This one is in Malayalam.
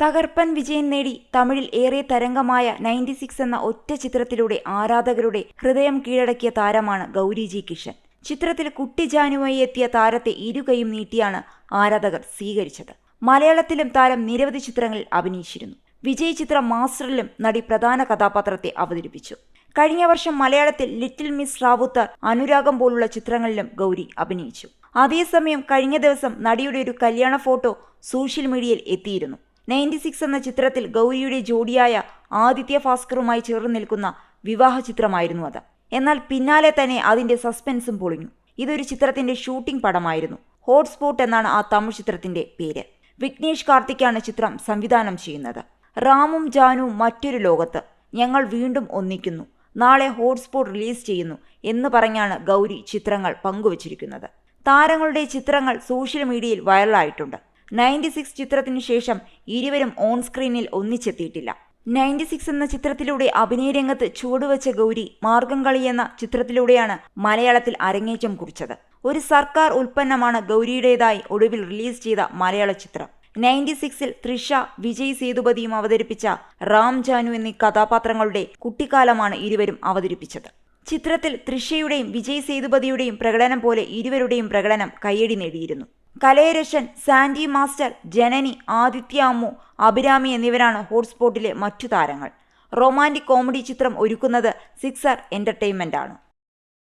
തകർപ്പൻ വിജയം നേടി തമിഴിൽ ഏറെ തരംഗമായ നയന്റി സിക്സ് എന്ന ഒറ്റ ചിത്രത്തിലൂടെ ആരാധകരുടെ ഹൃദയം കീഴടക്കിയ താരമാണ് ഗൗരിജി കിഷൻ. ചിത്രത്തിൽ കുട്ടി ജാനുവായി എത്തിയ താരത്തെ ഇരുകൈയും നീട്ടിയാണ് ആരാധകർ സ്വീകരിച്ചത്. മലയാളത്തിലും താരം നിരവധി ചിത്രങ്ങളിൽ അഭിനയിച്ചിരുന്നു. വിജയ് ചിത്രം മാസ്റ്ററിലും നടി പ്രധാന കഥാപാത്രത്തെ അവതരിപ്പിച്ചു. കഴിഞ്ഞ വർഷം മലയാളത്തിൽ ലിറ്റിൽ മിസ് റാവുത്തർ അനുരാഗം പോലുള്ള ചിത്രങ്ങളിലും ഗൗരി അഭിനയിച്ചു. അതേസമയം കഴിഞ്ഞ ദിവസം നടിയുടെ ഒരു കല്യാണ ഫോട്ടോ സോഷ്യൽ മീഡിയയിൽ എത്തിയിരുന്നു. നയന്റി സിക്സ് എന്ന ചിത്രത്തിൽ ഗൗരിയുടെ ജോഡിയായ ആദിത്യ ഭാസ്കറുമായി ചേർന്ന് നിൽക്കുന്ന വിവാഹ ചിത്രമായിരുന്നു അത്. എന്നാൽ പിന്നാലെ തന്നെ അതിന്റെ സസ്പെൻസും പൊളിഞ്ഞു. ഇതൊരു ചിത്രത്തിന്റെ ഷൂട്ടിംഗ് പടമായിരുന്നു. ഹോട്ട്സ്പോട്ട് എന്നാണ് ആ തമിഴ് ചിത്രത്തിന്റെ പേര്. വിഘ്നേഷ് കാർത്തിക്കാണ് ചിത്രം സംവിധാനം ചെയ്യുന്നത്. റാമും ജാനുവും മറ്റൊരു ലോകത്ത്. ഞങ്ങൾ വീണ്ടും ഒന്നിക്കുന്നു. നാളെ ഹോട്ട്സ്പോട്ട് റിലീസ് ചെയ്യുന്നു എന്ന് പറഞ്ഞാണ് ഗൗരി ചിത്രങ്ങൾ പങ്കുവച്ചിരിക്കുന്നത്. താരങ്ങളുടെ ചിത്രങ്ങൾ സോഷ്യൽ മീഡിയയിൽ വൈറലായിട്ടുണ്ട്. നയന്റി സിക്സ് ചിത്രത്തിനു ശേഷം ഇരുവരും ഓൺ സ്ക്രീനിൽ ഒന്നിച്ചെത്തിയിട്ടില്ല. നയന്റി സിക്സ് എന്ന ചിത്രത്തിലൂടെ അഭിനയ രംഗത്ത് ചുവടുവെച്ച ഗൗരി മാർഗം കളി എന്ന ചിത്രത്തിലൂടെയാണ് മലയാളത്തിൽ അരങ്ങേറ്റം കുറിച്ചത്. ഒരു സർക്കാർ ഉൽപ്പന്നമാണ് ഗൗരിയുടേതായി ഒടുവിൽ റിലീസ് ചെയ്ത മലയാള ചിത്രം. നയന്റി സിക്സിൽ തൃഷ വിജയ് സേതുപതിയും അവതരിപ്പിച്ച റാം ജാനു എന്നീ കഥാപാത്രങ്ങളുടെ കുട്ടിക്കാലമാണ് ഇരുവരും അവതരിപ്പിച്ചത്. ചിത്രത്തിൽ തൃഷയുടെയും വിജയ് സേതുപതിയുടെയും പ്രകടനം പോലെ ഇരുവരുടെയും പ്രകടനം കയ്യടി നേടിയിരുന്നു. കലയരശൻ സാൻഡി മാസ്റ്റർ ജനനി ആദിത്യ അമ്മു അഭിരാമി എന്നിവരാണ് ഹോട്ട്സ്പോട്ടിലെ മറ്റു താരങ്ങൾ. റൊമാന്റിക് കോമഡി ചിത്രം ഒരുക്കുന്നത് സിക്സർ എന്റർടൈൻമെന്റാണ്